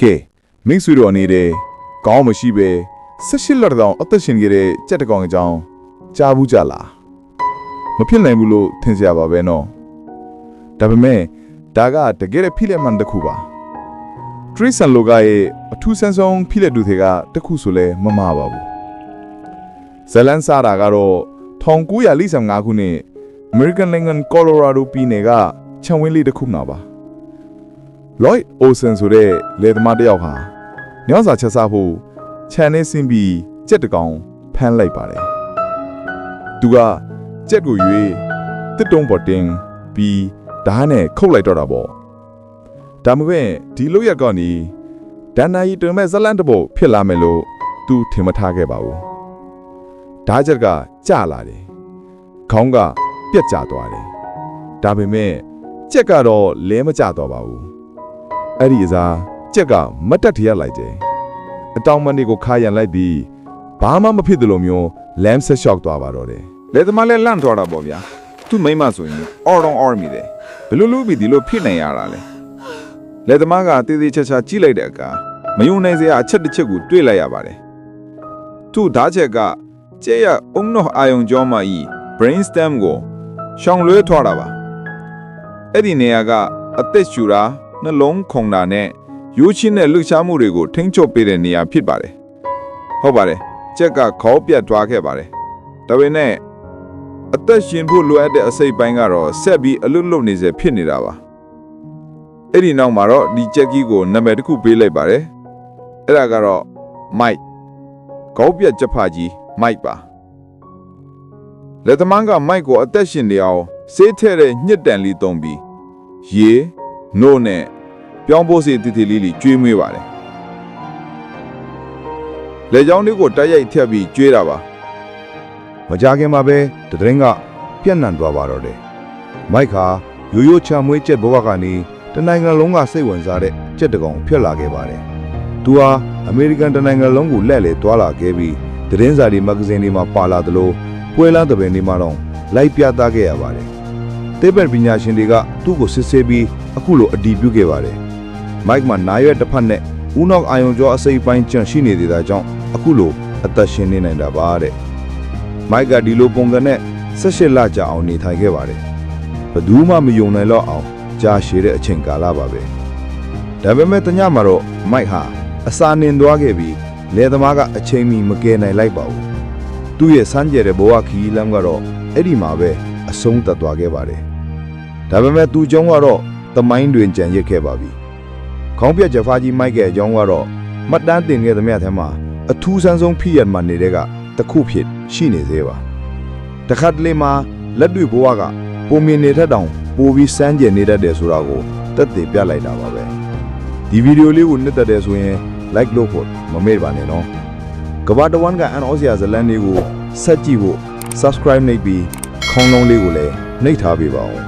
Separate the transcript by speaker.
Speaker 1: ကဲမိတ်ဆွေတို့အနေနဲ့ကောင်းမရှိပဲဆက်ရှိလက်တောင်အသက်ရှင်ခဲ့တဲ့ကြက်တကောင်အကြောင်းကြားဘူးကြလားမဖြစ်နိုင်ဘူးလို့ထင်စရာပါပဲနော်ဒါပေမဲ့ဒါကတကယ်ဖိလက်မှန်တစ်ခုပါထရစ်ဆန်လိုကရဲ့အထူးဆန်းဆုံးဖိလက်တူတွေကတစ်ခုဆိုလဲမမှားပါဘူးဇလန်စာတာကတော့1945ခုနှစ် American Lincoln Colorado ပြည်နယ်ကခြံဝင်းလေးတစ်ခုမှာပါ Lloyd Olsen ဆိုတဲ့လယ်သမားတစ်ယောက်ဟာညောင်စာချက်စားဖို့ခြံနဲ့ဆင်းပြီးကြက်တစ်ကောင်ဖမ်းလိုက်ပါတယ်။သူကကြက်ကိုရွေးတစ်တုံးပေါ်တင်ပြီးဓာတ်နဲ့ခုတ်လိုက်တော့တာပေါ့။ဒါမှပဲဒီလိုရက်ကောနီဒန်နာယီတွင်မဲ့ဇလန်တဖို့ဖြစ်လာမယ်လို့သူထင်မထားခဲ့ပါဘူး။ဓာတ်ချက်ကကျလာတယ်။ခေါင်းကပြက်ကျသွားတယ်။ဒါပေမဲ့ကြက်ကတော့လဲမကျတော့ပါဘူး။ အဲ့ဒီအစားကြက်ကမတ်တက်ထရလိုက်တယ်အတောင်မန်တွေကိုခါရန်လိုက်ပြီးဘာမှမဖြစ်သလိုမျိုးလမ်းဆက်လျှောက်သွားပါတော့တယ်
Speaker 2: လေသမားလည်းလန့်သွားတာပေါ့ဗျာသူ့မိမဆိုရင်အော်တော့အော်မိတယ်ဘယ်လိုလုပ်ပြီးဒီလိုဖြစ်နိုင်ရတာလဲလေသမားကတေးသေးချာချာကြည့်လိုက်တဲ့အခါမယုံနိုင်စရာအချက်တစ်ချက်ကိုတွေ့လိုက်ရပါတယ်သူ့ဓာတ်ချက်ကကျဲရအုံနောအာယုံကြောမကြီး brain stem ကိုရှောင်လွှဲထွားတာပါအဲ့ဒီနေရာကအသက်ရှူတာ နှလုံးခုန်တာနဲ့ရိုးချင်းတဲ့လှုပ်ရှားမှုတွေကိုထိန်းချုပ်ပေးတဲ့နေရာဖြစ်ပါတယ်ဟုတ်ပါတယ်ကြက်ကခေါင်းပြတ်သွားခဲ့ပါတယ်ဒါပေမဲ့အသက်ရှင်ဖို့လိုအပ်တဲ့အစိတ်ပိုင်းကတော့ဆက်ပြီးအလွတ်လွတ်နေစေဖြစ်နေတာပါအဲ့ဒီနောက်မှာတော့ဒီချက်ကီကိုနာမည်တစ်ခုပေးလိုက်ပါတယ်အဲ့ဒါကတော့ Mike ကောက်ပြက်ချက်ဖာကြီး Mike ပါလက်သမားက Mike ကိုအသက်ရှင်နေအောင်စေးထဲတဲ့ညှစ်တန်လေးသုံးပြီးရေ နို့နဲ့ပြောင်းဖို့စီတီတီလေးလေးကျွေးမွေးပါတယ်လေကြောင်းလေးကိုတိုက်ရိုက်ထက်ပြီးကျွေးတာပါ
Speaker 3: မကြခင်မှာပဲတဒရင်ကပြန့်နှံ့သွားပါတော့တယ်။မိုက်ခါရိုးရိုးချမ်းမွေးချက်ဘဝကနေတနိုင်ငံလုံးကစိတ်ဝင်စားတဲ့ကြက်တကောင်ဖြစ်လာခဲ့ပါတယ်။သူဟာအမေရိကန်တနိုင်ငံလုံးကိုလက်လေသွားလာခဲ့ပြီးသတင်းစာတွေမဂ္ဂဇင်းတွေမှာပါလာသလိုပွဲလမ်းသဘင်တွေမှာတော့လိုက်ပြသခဲ့ရပါတယ်။သေဘက်ပညာရှင်တွေကသူ့ကိုစစ်ဆေးပြီး အခုလိုအတည်ပြုခဲ့ပါတယ်။မိုက်မှာနာရွက်တစ်ဖက်နဲ့ဦးနောက်အာယုံကျော်အစိပ်ပိုင်းကျန်ရှိနေသေးတာကြောင့်အခုလိုအသက်ရှင်နေနိုင်တာပါတဲ့။မိုက်ကဒီလိုပုံစံနဲ့၁၈လကြာအောင်နေထိုင်ခဲ့ပါတယ်။ဘယ်သူမှမယုံနိုင်တော့အောင်ကြာရှည်တဲ့အချိန်ကာလပါပဲ။ဒါပေမဲ့တညမှာတော့မိုက်ဟာအစာနင်သွားခဲ့ပြီးလယ်သမားကအချိန်မီမကယ်နိုင်လိုက်ပါဘူး။သူ့ရဲ့စမ်းကြဲတဲ့ဘဝခီးလမ်းကတော့အဲ့ဒီမှာပဲအဆုံးသတ်သွားခဲ့ပါတယ်။ဒါပေမဲ့သူ့ကြောင့်ကတော့ သမိုင်းတွင်ကြံရစ်ခဲ့ပါပြီ။ခေါင်းပြက်ဂျဖာကြီးမိုက်ရဲ့အကြောင်းကတော့မှတ်တမ်းတင်ခဲ့သမျှထဲမှာအထူးဆန်းဆုံးဖြစ်ရမှန်နေတဲ့ကတစ်ခုဖြစ်ရှိနေသေးပါတခါတလေမှာလက်တွေ့ဘဝကပုံမြင်နေထက်တောင်ပိုပြီးစမ်းကြယ်နေတတ်တယ်ဆိုတာကိုတက်တည်ပြလိုက်တာပါပဲဒီဗီဒီယိုလေးကိုနှစ်သက်တယ်ဆိုရင် like လုပ်ဖို့မမေ့ပါနဲ့နော်ကဘာတဝန်ကအန်အောစရာဇလန်လေးကိုဆက်ကြည့်ဖို့ subscribe နှိပ်ပြီးခေါင်းလုံးလေးကိုလည်းနှိပ်ထားပေးပါဦး